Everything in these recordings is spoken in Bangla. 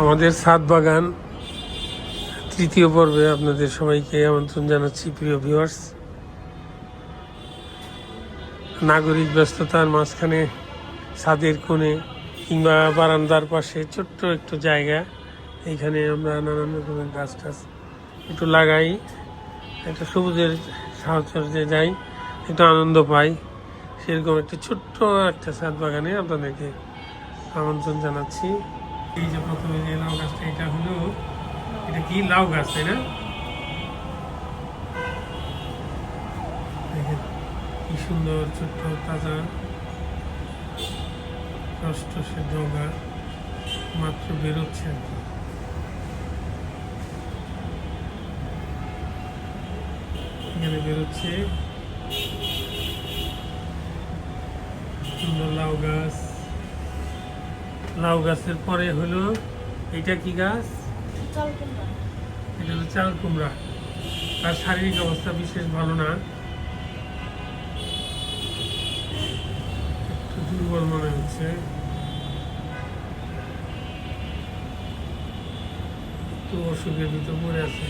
আমাদের সাত বাগান। তৃতীয় পর্বে আপনাদের সবাইকে আমন্ত্রণ জানাচ্ছি, প্রিয় ভিউয়ার্স নাগরিক ব্যস্ততার মাঝখানে ছাদের কোণে কিংবা বারান্দার পাশে ছোট্ট একটু জায়গা। এইখানে আমরা নানান রকমের গাছ টাছ একটু লাগাই। একটা সবুজের সাহচর্যে যাই, একটু আনন্দ পাই। সেরকম একটা ছোট্ট একটা ছাদ বাগানে আপনাদেরকে আমন্ত্রণ জানাচ্ছি। এই যে প্রথমে যে লাউ গাছটা, এটা হলো, এটা কি লাউ গাছ, তাই না? কি সুন্দর ছোট্ট তাজা ষষ্ঠ সে ডগা মাত্র বেরোচ্ছে আর কি। এখানে বেরোচ্ছে, সুন্দর লাউ গাছ। লাউ গাছের পরে হলো এটা কি গাছ? এটা হলো চাল কুমড়া তার শারীরিক অবস্থা বিশেষ ভালো না। একটু দুর্বল মনে হচ্ছে। একটু অসুখের ভিতর পড়ে আছে।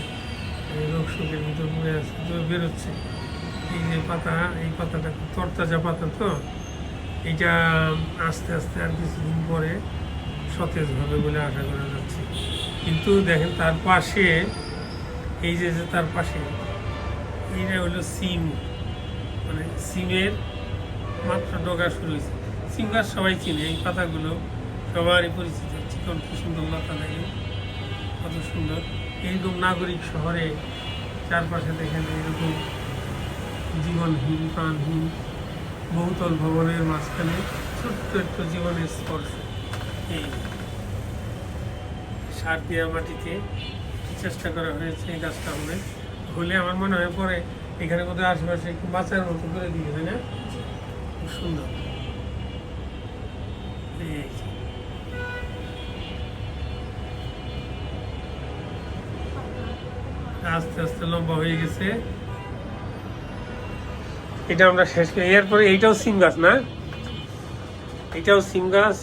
এই রোগ সুখের ভিতর পড়ে আছে তো বেরোচ্ছে। এই যে পাতা এই পাতাটা তরতাজা পাতা তো? এটা আস্তে আস্তে আর কিছুদিন পরে সতেজ হবে বলে আশা করা যাচ্ছে। কিন্তু দেখেন তার পাশে, এই যে যে তার পাশে, এইটা হলো সিম। মানে সিমের মাত্র ডগা শুরু হয়েছে। সিম গাছ সবাই চিনে, এই পাতাগুলো সবারই পরিচিত। চিকন কি সুন্দর লতা লাগে কত সুন্দর। এইরকম নাগরিক শহরে চারপাশে দেখেন এইরকম জীবনহীন, প্রাণহীন বহুতল ভবনের মাঝখানে ছোট্ট একটু জীবনের স্পর্শ। এই সার দেওয়া মাটিতে চেষ্টা করা হয়েছে এই গাছটা হবে হলে আমার মনে হয় পরে এখানে কোথাও আশেপাশে একটু বাঁচার মতো করে দিয়ে তাই না? খুব সুন্দর। আস্তে আস্তে লম্বা হয়ে গেছে। এটা আমরা শেষ করি। এরপরে এইটাও সিম গাছ না? এটাও সিম গাছ।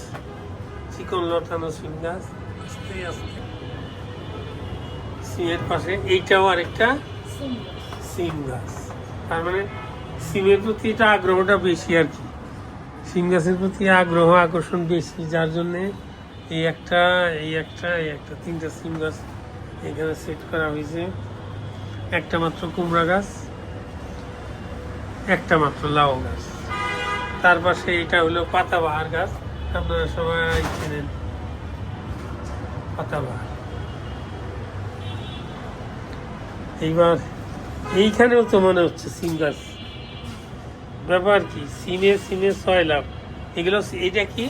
চিকন লতানো সিম গাছ। আস্তে আস্তে। সিমের পাশে এইটাও আরেকটা সিম গাছ। তার মানে সিমের প্রতি এটা আগ্রহটা বেশি আর কি। সিম গাছের প্রতি আগ্রহ আকর্ষণ বেশি যার জন্যে এই একটা এই একটা এই একটা তিনটা সিম গাছ এখানে সেট করা হয়েছে। একটা মাত্র কুমড়া গাছ। একটা মাত্র লাউ গাছ। তার পাশে এটা হলো পাতাবাহার গাছ। আপনারা সবাই চেনেন পাতাবাহার। এইবার এইখানেও তো মনে হচ্ছে সিম গাছ। ব্যাপার কি? সিমে সিমে ছয় লাভ। এগুলো এটা কি?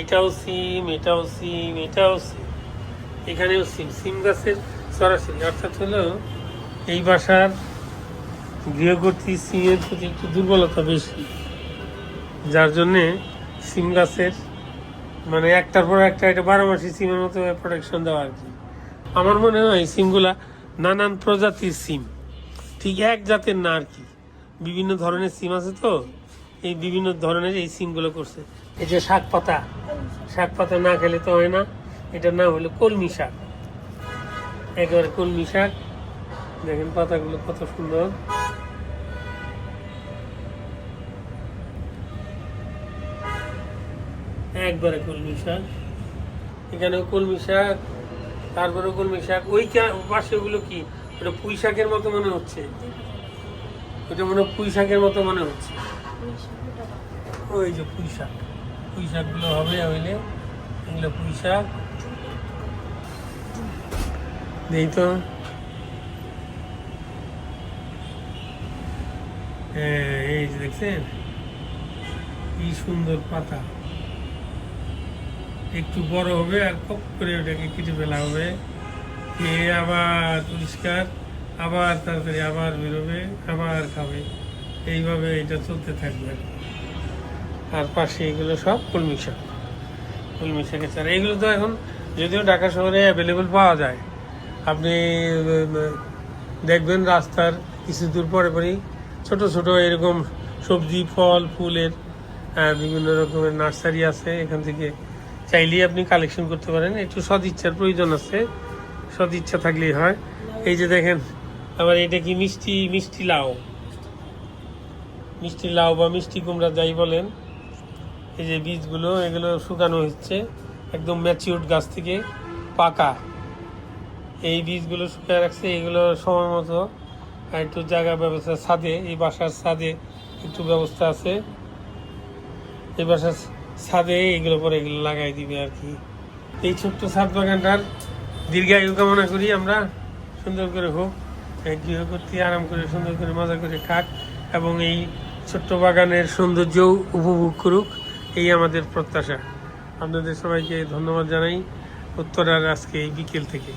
এটাও সিম এটাও সিম এটাও সিম। এখানেও সিম। সিম গাছের সরাসরি অর্থাৎ হলো এই বাসার গৃহকর্তী সিমের প্রতি একটু দুর্বলতা বেশি। যার জন্যে সিম গাছের মানে একটার পর একটা এটা বারো মাসি সিমের মতো প্রোটেকশন দেওয়া আর কি। আমার মনে হয় সিমগুলা নানান প্রজাতির সিম, ঠিক এক জাতের না আর কি। বিভিন্ন ধরনের সিম আছে তো, এই বিভিন্ন ধরনের এই সিমগুলো করছে। এই যে শাক পাতা শাক পাতা না খেলে তো হয় না, এটার নাম হলো কলমি শাক। একেবারে কলমি শাক। দেখেন পাতাগুলো কত সুন্দর। একবারে কলমি শাক। এখানেও কলমি শাক তারপরে কলমি শাক। ওই পাশে ওগুলো কি? ওটা পুঁই শাকের মতো মনে হচ্ছে। ওটা মনে পুঁই শাকের মতো মনে হচ্ছে। ওই যে পুঁই শাক। পুঁই শাকগুলো হবে হইলে। এগুলো পুঁই শাক। নেই তো। হ্যাঁ এই যে দেখছেন? কি সুন্দর পাতা। একটু বড় হবে আর কপ করে ওটাকে কেটে ফেলা হবে। খেয়ে আবার পরিষ্কার, আবার তাড়াতাড়ি আবার বেরোবে আবার খাবে। এইভাবে এটা চলতে থাকবে। আর আর পাশে এগুলো সব কলমি শাক। কলমি শাকের চারা। এগুলো তো এখন যদিও ঢাকা শহরে অ্যাভেলেবল পাওয়া যায়। আপনি দেখবেন রাস্তার কিছু দূর পরে পরেই ছোট ছোট এরকম সবজি, ফল, ফুলের বিভিন্ন রকমের নার্সারি আছে এখান থেকে। চাইলেই আপনি কালেকশন করতে পারেন। একটু সদিচ্ছার প্রয়োজন আছে। সদিচ্ছা থাকলেই হয়। এই যে দেখেন, আবার এটা কি মিষ্টি মিষ্টি লাউ? মিষ্টি লাউ বা মিষ্টি কুমড়া যাই বলেন, এই যে বীজগুলো, এগুলো শুকানো হচ্ছে, একদম ম্যাচিউরড গাছ থেকে পাকা। এই বীজগুলো শুকিয়ে রাখছে, এগুলো সময় মতো একটু জায়গা ব্যবস্থা, ছাদে, এই বাসার ছাদে একটু ব্যবস্থা আছে। এই বাসার ছাদে এগুলো পরে এগুলো লাগাই দিবে আর কি। এই ছোট্ট ছাদ বাগানটার দীর্ঘায়ু কামনা করি আমরা। সুন্দর করে হোক গৃহকর্তী আরাম করে, সুন্দর করে মজা করে খাক এবং এই ছোট্ট বাগানের সৌন্দর্য উপভোগ করুক, এই আমাদের প্রত্যাশা। আপনাদের সবাইকে ধন্যবাদ জানাই উত্তরার আজকে এই বিকেল থেকে।